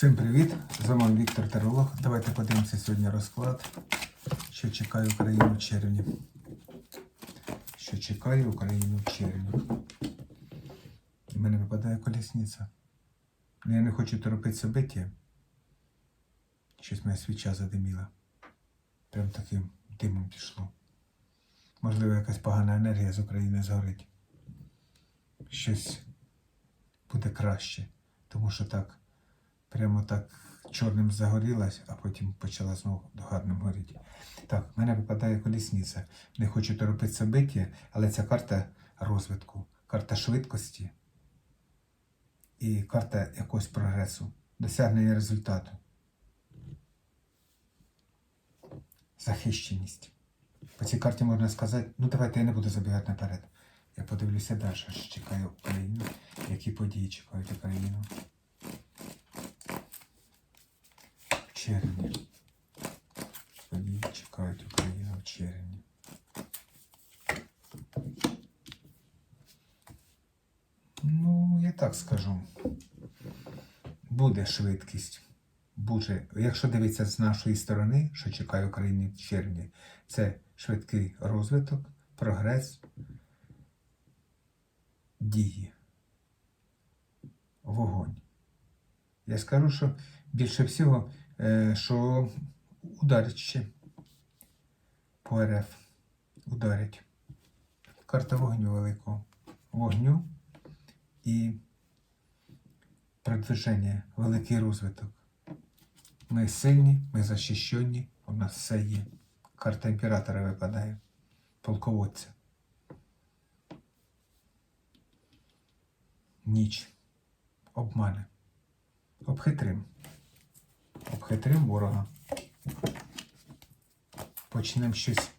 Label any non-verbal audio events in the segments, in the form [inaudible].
Всім привіт! З вами Віктор Таролог. Давайте подивимося сьогодні розклад, що чекає Україну в червні. Що чекає Україну в червні. У мене випадає колісниця. Ну, я не хочу торопити собиття. Щось моя свіча задиміла. Прям таким димом пішло. Можливо, якась погана енергія з України згорить. Щось буде краще. Тому що так, прямо так чорним загорілась, а потім почала знову гарним горіти. Так, в мене випадає колісниця. Не хочу торопити собиття, але це карта розвитку, карта швидкості і карта якогось прогресу, досягнення результату. Захищеність. По цій карті можна сказати, ну давайте я не буду забігати наперед. Я подивлюся далі, що чекає Україну, які події чекають Україну. Червні. Події чекають Україну в червні. Ну, я так скажу. Буде швидкість. Буде. Якщо дивитися з нашої сторони, що чекає Україну в червні, це швидкий розвиток, прогрес, дії, вогонь. Я скажу, що більше всього, що ударять ще по РФ. Ударять. Карта вогню великого. Вогню і продвиження, великий розвиток. Ми сильні, ми захищені, у нас все є. Карта імператора випадає, полководця. Ніч. Обмане. Обхитрим. Обхитрим ворога. Почнемо щось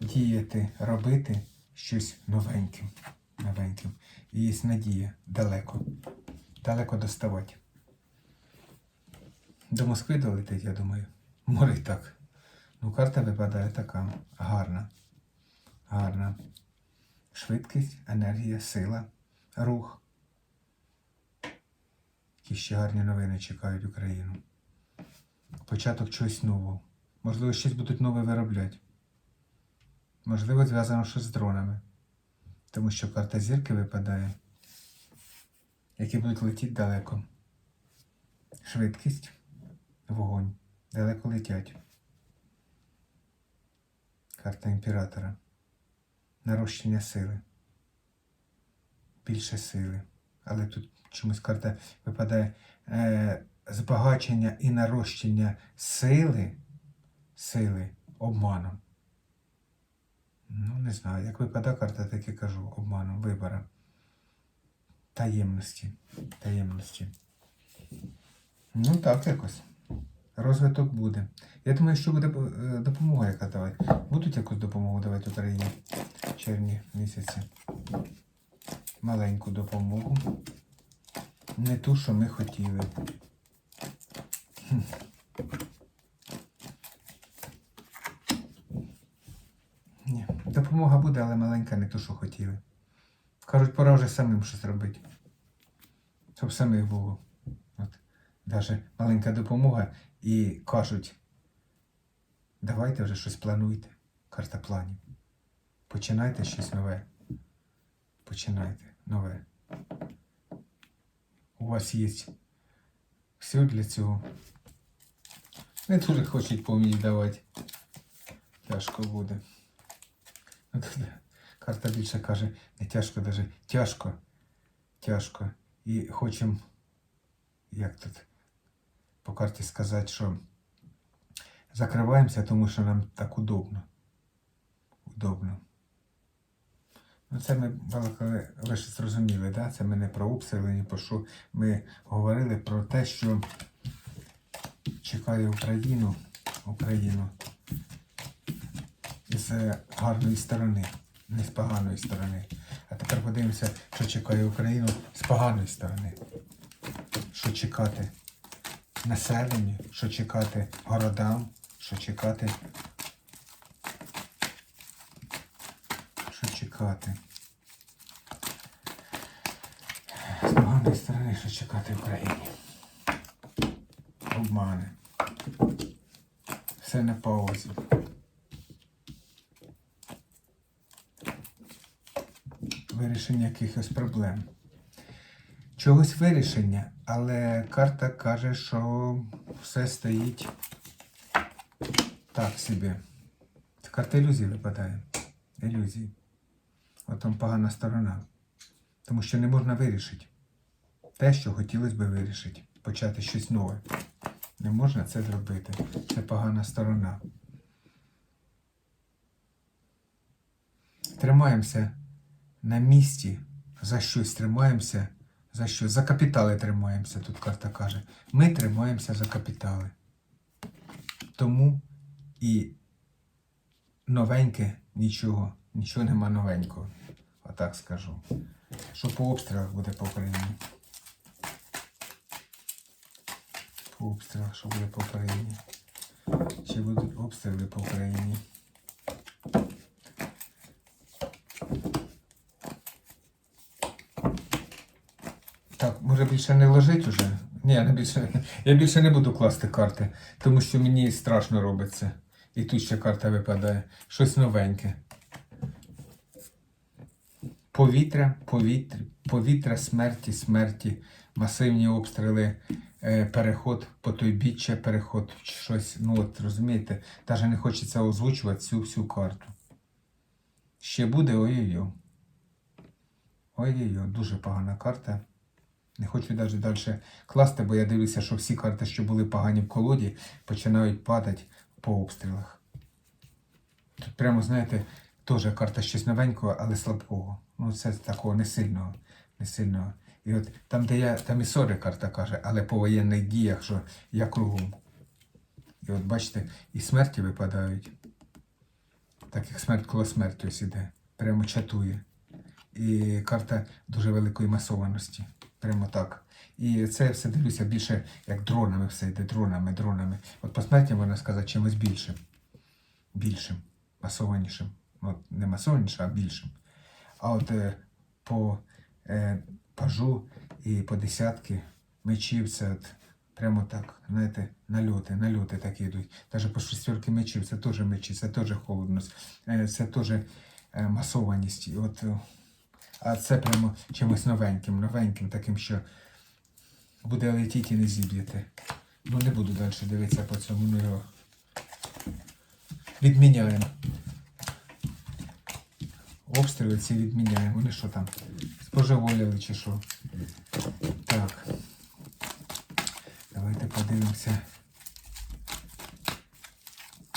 діяти, робити, щось новеньким. Новеньким. І є надія далеко. Далеко доставати. До Москви долетить, я думаю. Може й так. Ну, карта випадає така гарна. Гарна. Швидкість, енергія, сила, рух. Які ще гарні новини чекають Україну. Початок чогось нового. Можливо, щось будуть нове виробляти. Можливо, зв'язано щось з дронами. Тому що карта зірки випадає, які будуть летіти далеко. Швидкість, вогонь. Далеко летять. Карта імператора. Нарощення сили. Більше сили. Але тут чомусь карта випадає е, збагачення і нарощення сили, сили обманом. Ну, не знаю, як випадає карта, так і кажу, обманом, вибором. Таємності. Таємності. Ну так якось. Розвиток буде. Я думаю, що буде е, допомога яка давати. Будуть якусь допомогу давати Україні в червні місяці. Маленьку допомогу. Не ту, що ми хотіли. Ні. Допомога буде, але маленька, не ту, що хотіли. Кажуть, пора вже самим щось робити. Щоб самих було. От. Даже маленька допомога і кажуть, давайте вже щось плануйте. Карта планів. Починайте щось нове. Починайте нове. У вас є все для цього. Не дуже хочуть поміч давати. Тяжко буде. Карта більше каже, не тяжко, даже тяжко. Тяжко. І хочемо, як тут по карті сказати, що закриваємося, тому що нам так удобно. Удобно. Ну, це ми балакали, ви зрозуміли, да? це ми не про обстріли, ні про що. Ми говорили про те, що чекає Україну, Україну з гарної сторони, не з поганої сторони. А тепер подивимося, що чекає Україну з поганої сторони. Що чекати населенню, що чекати городам, що чекати. Що чекати. З поганої сторони, що чекати Україні. обмане. Все на паузі. Вирішення якихось проблем. Чогось вирішення, але карта каже, що все стоїть так собі. Це карта ілюзії випадає. Ілюзії. От погана сторона. Тому що не можна вирішити те, що хотілося б вирішити, почати щось нове. Не можна це зробити. Це погана сторона. Тримаємося на місці, за щось тримаємося, за що? За капітали тримаємося, тут карта каже. Ми тримаємося за капітали. Тому і новеньке нічого, нічого нема новенького. Отак скажу. Що по обстрілах буде по Україні? По обстрілах, що буде по Україні? Чи будуть обстріли по Україні? Так, може більше не ложить уже? Ні, я, більше, [laughs] я більше не буду класти карти, тому що мені страшно робиться. І тут ще карта випадає. Щось новеньке. Повітря, повітря, повітря смерті, смерті, масивні обстріли, переход по той біччя, переход щось. Ну от розумієте, навіть не хочеться озвучувати цю всю карту. Ще буде ой-ой-ой. Ой-ой-ой, дуже погана карта. Не хочу навіть далі класти, бо я дивлюся, що всі карти, що були погані в колоді, починають падати по обстрілах. Тут прямо, знаєте, теж карта щось новенького, але слабкого. Ну, це такого не сильного. Не сильного. І от там, де я, там і сори карта каже, але по воєнних діях, що я кругом. І от бачите, і смерті випадають. Так як смерть коло смерті ось іде. Прямо чатує. І карта дуже великої масованості. Прямо так. І це все дивлюся більше як дронами все йде, дронами, дронами. От по смерті можна сказати чимось більшим. Більшим, масованішим. От не масованішим, а більшим. А от е, по е, пажу і по десятки мечів це от прямо так, знаєте, нальоти, нальоти такі йдуть. Навіть по шестерки мечів це теж мечі, це теж холодність, е, це теж е, масованість. І от, е, а це прямо чимось новеньким, новеньким, таким, що буде летіти і не зіб'єте. Ну не буду далі дивитися по цьому, ну відміняємо. Обстріли ці відміняємо. Вони що там? Споживоліли чи що? Так. Давайте подивимося.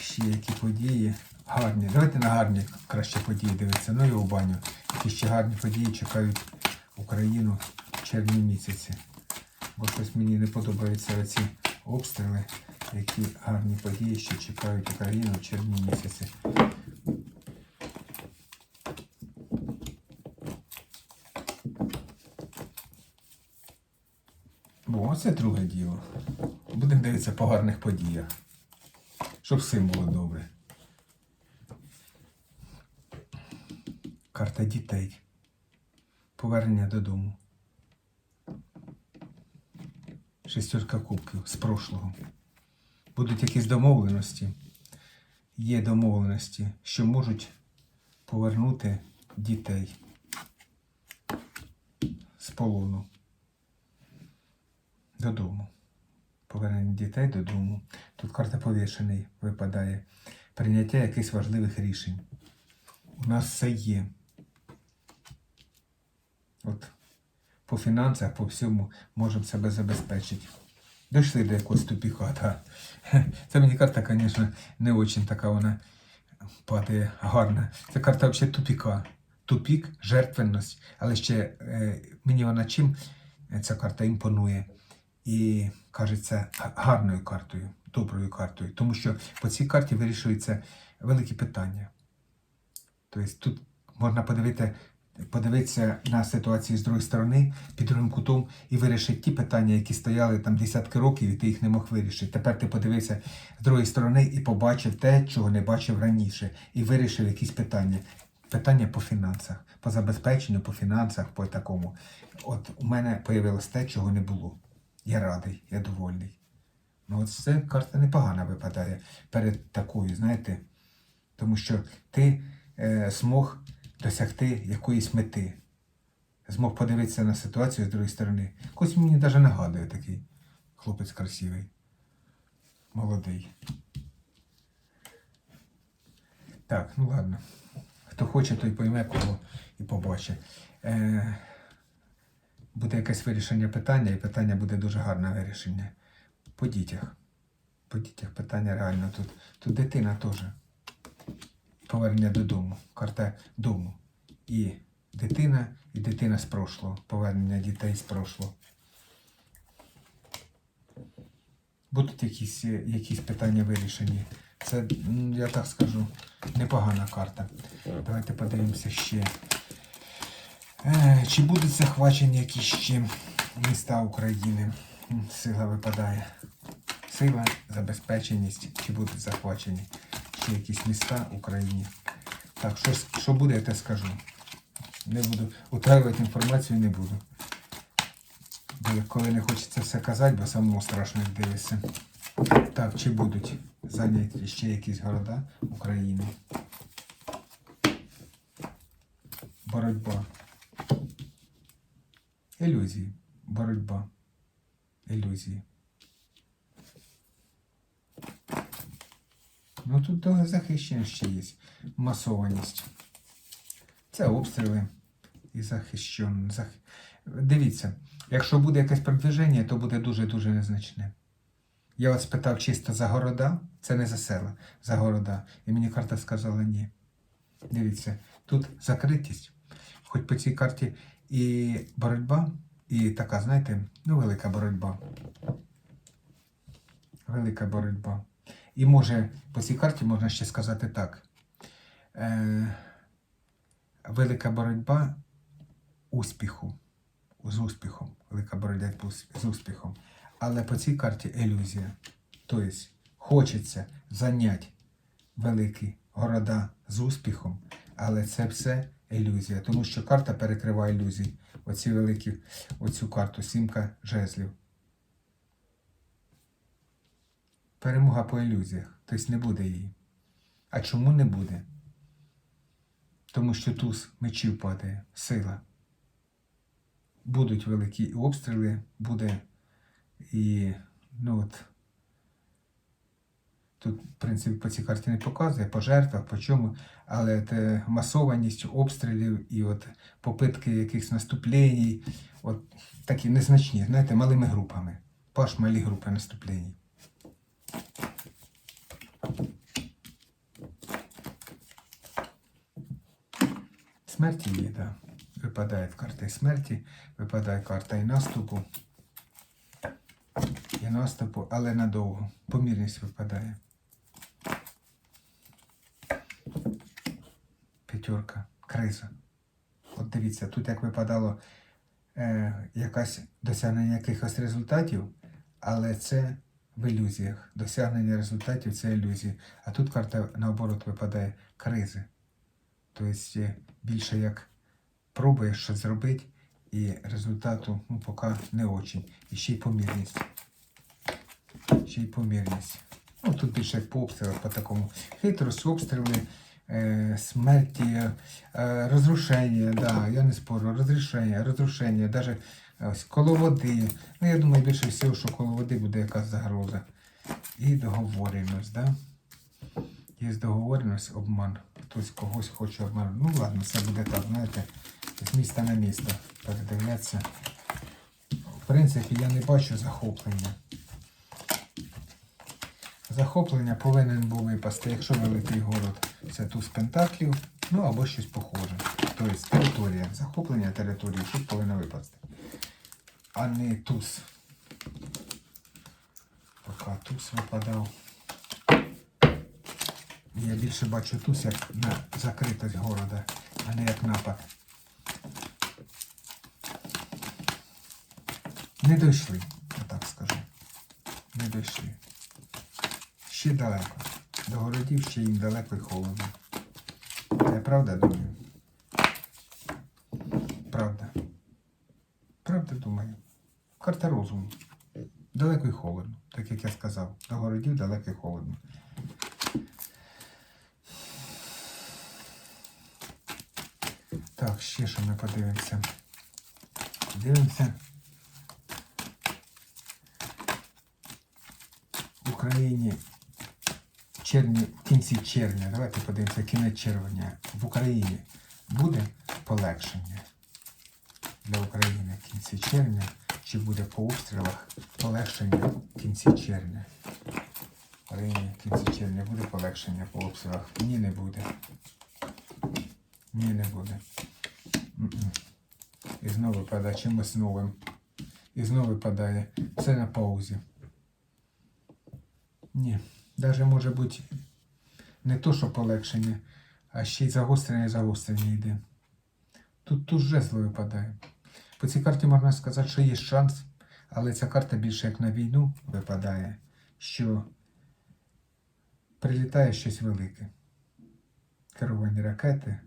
Ще які події. Гарні. Давайте на гарні краще події дивитися. Ну і у баню. Які ще гарні події чекають Україну в червні місяці. Бо щось мені не подобаються ці обстріли, які гарні події ще чекають Україну в червні місяці. Бо оце друге діло. Будемо дивитися по гарних подіях. Щоб всім було добре. Карта дітей. Повернення додому. Шестерка кубків з прошлого. Будуть якісь домовленості. Є домовленості, що можуть повернути дітей з полону додому. Повернення дітей додому. Тут карта повішений випадає. Прийняття якихось важливих рішень. У нас все є. От по фінансах, по всьому можемо себе забезпечити. Дійшли до якогось тупіка, так. [laughs] Це мені карта, звісно, не дуже така вона падає гарна. Це карта взагалі тупіка. Тупік, жертвенність. Але ще е, мені вона чим е, ця карта імпонує. І кажеться гарною картою, доброю картою. Тому що по цій карті вирішуються великі питання. Тобто тут можна подивити, подивитися на ситуацію з другої сторони, під другим кутом, і вирішити ті питання, які стояли там десятки років, і ти їх не мог вирішити. Тепер ти подивився з другої сторони і побачив те, чого не бачив раніше, і вирішив якісь питання. Питання по фінансах, по забезпеченню, по фінансах, по такому. От у мене появилось те, чого не було. Я радий, я довольний. Ну, от це карта непогана випадає перед такою, знаєте, тому що ти е, змог досягти якоїсь мети. Змог подивитися на ситуацію з другої сторони. Якось мені навіть нагадує такий хлопець красивий, молодий. Так, ну ладно. Хто хоче, той пойме кого і побачить. Е, буде якесь вирішення питання, і питання буде дуже гарне вирішення. По дітях. По дітях питання реально тут. Тут дитина теж. Повернення додому. Карта дому. І дитина, і дитина з прошлого. Повернення дітей з прошлого. Будуть якісь, якісь питання вирішені. Це, я так скажу, непогана карта. Давайте подивимося ще. Е, Чи будуть захвачені якісь ще міста України? Сила випадає. Сила, забезпеченість, чи будуть захвачені ще якісь міста в Україні. Так, що, що буде, я те скажу. Не буду утаювати інформацію не буду. Бо коли не хочеться все казати, бо самому страшно дивишся. Так, чи будуть зайняті ще якісь города України? Боротьба. Ілюзії. Боротьба. Ілюзії. Ну тут захищення ще є. Масованість. Це обстріли і захищен. Зах... Дивіться, якщо буде якесь продвиження, то буде дуже-дуже незначне. Я вас питав чисто за города, це не за села, за города. І мені карта сказала ні. Дивіться, тут закритість. Хоч по цій карті і боротьба, і така, знаєте, ну, велика боротьба. Велика боротьба. І може, по цій карті можна ще сказати так. Е, велика боротьба успіху. З успіхом. Велика боротьба з успіхом. Але по цій карті ілюзія. Тобто хочеться зайняти великі города з успіхом, але це все ілюзія. Тому що карта перекриває ілюзії. Оці великі, оцю карту, сімка жезлів. Перемога по ілюзіях. Тобто не буде її. А чому не буде? Тому що туз мечів падає, сила. Будуть великі обстріли, буде і ну от тут, в принципі, по цій карті не показує, по жертвах, по чому, але те масованість обстрілів і от попитки якихось наступлень, от такі незначні, знаєте, малими групами. Паш малі групи наступлень. Смерті є, да. Випадає карта і смерті, випадає карта і наступу. І наступу, але надовго. Помірність випадає. П'ятерка. Криза. От дивіться, тут як випадало е, якась досягнення якихось результатів, але це в ілюзіях. Досягнення результатів це ілюзії. А тут карта наоборот випадає кризи. Тобто е, більше як пробуєш щось зробити, і результату ну, поки не очень. І ще й помірність. Ще й помірність. Ну, тут більше як по обстрілах, по такому. Хитрость, обстріли, смерті, е, розрушення, да, я не спорю, розрішення, розрушення, навіть ось коло води. Ну, я думаю, більше всього, що коло води буде якась загроза. І договореність, да? Є договореність, обман. Хтось когось хоче обманути. Ну ладно, це буде так, знаєте, з міста на місто передивлятися. В принципі, я не бачу захоплення. Захоплення повинен був випасти, якщо великий город, це туз пентаклів, ну або щось похоже. Тобто територія, захоплення території тут повинно випасти. А не туз. Поки туз випадав. Я більше бачу туз як на закритость города, а не як напад. Не дійшли, я так скажу. Не дійшли. Ще далеко. До городів ще їм далеко і холодно. Я правда думаю? Правда. Правда думаю. Карта розуму. Далеко і холодно. Так як я сказав, до городів далеко і холодно. Так, ще що ми подивимося. Дивимося. Україні червні, в кінці червня, давайте подивимося, кінець червня. В Україні буде полегшення для України в кінці червня, чи буде по обстрілах полегшення в кінці червня. В Україні в кінці червня буде полегшення по обстрілах? Ні, не буде. Ні, не буде. І знову випадає чимось новим. І знову випадає. Все на паузі. Ні. Навіть може бути не то, що полегшення, а ще й загострення загострення йде. Тут тут жезл випадає. По цій карті можна сказати, що є шанс, але ця карта більше як на війну випадає, що прилітає щось велике. Керовані ракети.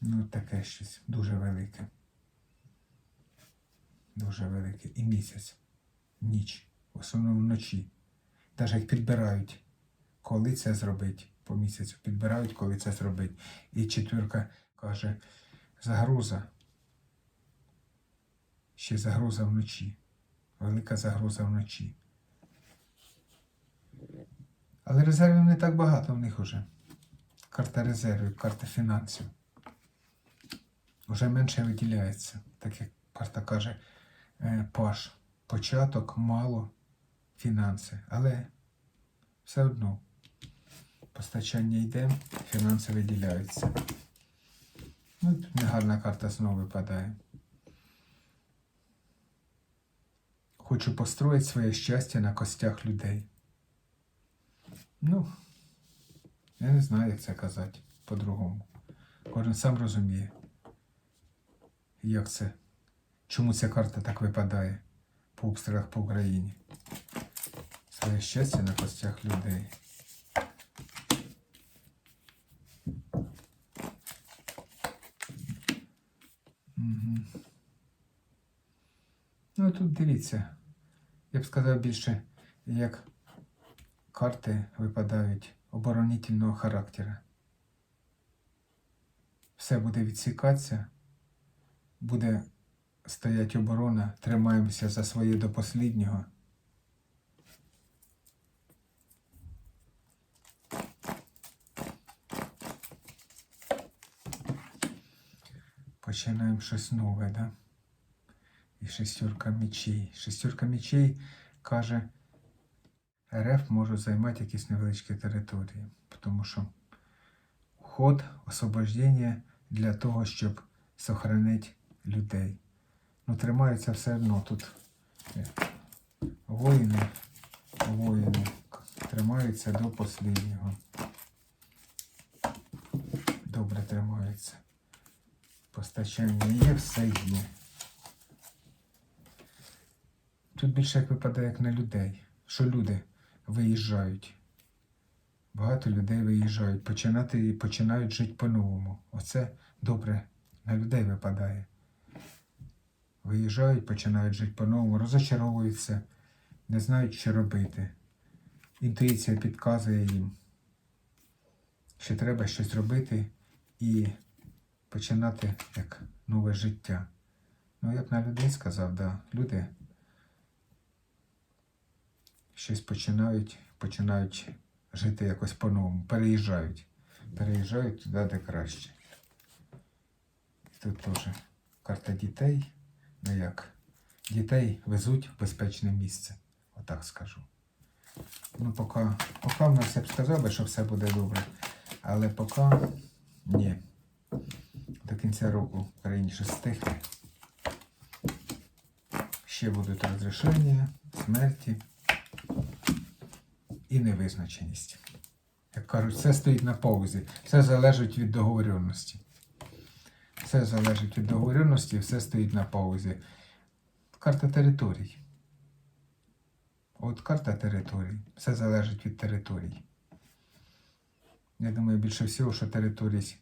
Ну, таке щось дуже велике. Дуже велике. І місяць. Ніч. В основному вночі. Навіть як підбирають, коли це зробить. По місяцю підбирають, коли це зробить. І четвірка каже, загроза. Ще загроза вночі. Велика загроза вночі. Але резервів не так багато в них уже. Карта резервів, карта фінансів. Вже менше виділяється. Так як карта каже е, Паш. Початок мало фінанси. Але все одно постачання йде, фінанси виділяються. Ну, тут негарна карта знову випадає. Хочу построїти своє щастя на костях людей. Ну, я не знаю, як це казати по-другому. Кожен сам розуміє, як це, чому ця карта так випадає по обстрілах по Україні. Своє щастя на костях людей. Угу. Ну тут дивіться. Я б сказав більше, як карти випадають оборонительного характеру. Все буде відсікатися, буде стоять оборона, тримаємося за своє до посліднього. Починаємо щось нове, да? І шестерка мечей. Шестерка мечей каже, РФ може займати якісь невеличкі території, тому що ход, освобождення для того, щоб сохранити людей. Ну, тримаються все одно тут е, воїни, воїни тримаються до останнього. Добре тримаються. Постачання є, все є. Тут більше як випадає як на людей, що люди виїжджають. Багато людей виїжджають, починати, починають жити по-новому. Оце добре на людей випадає. Виїжджають, починають жити по-новому, розочаровуються, не знають, що робити. Інтуїція підказує їм, що треба щось робити і починати як нове життя. Ну, я б на людей сказав, да, люди щось починають, починають жити якось по-новому, переїжджають. Переїжджають туди, де краще. Тут теж карта дітей. Ну як? Дітей везуть в безпечне місце. Отак скажу. Ну, поки, поки в нас я б сказав що все буде добре. Але поки ні. Кінця року країні стихне. Ще будуть розрішення, смерті і невизначеність. Як кажуть, все стоїть на паузі. Все залежить від договоренності. Все залежить від договоренності, все стоїть на паузі. Карта територій. От карта територій. Все залежить від територій. Я думаю, більше всього, що територій,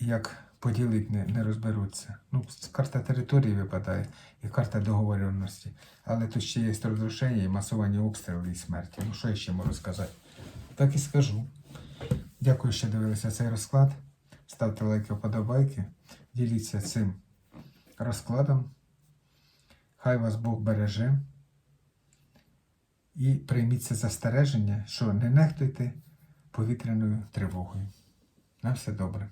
як поділити не, не розберуться. Ну, карта території випадає і карта договоренності. Але тут ще є розрушення і масовані обстріли і смерті. Ну що я ще можу сказати? Так і скажу. Дякую, що дивилися цей розклад. Ставте лайки, вподобайки. Діліться цим розкладом. Хай вас Бог береже. І прийміть це застереження, що не нехтуйте повітряною тривогою. На все добре.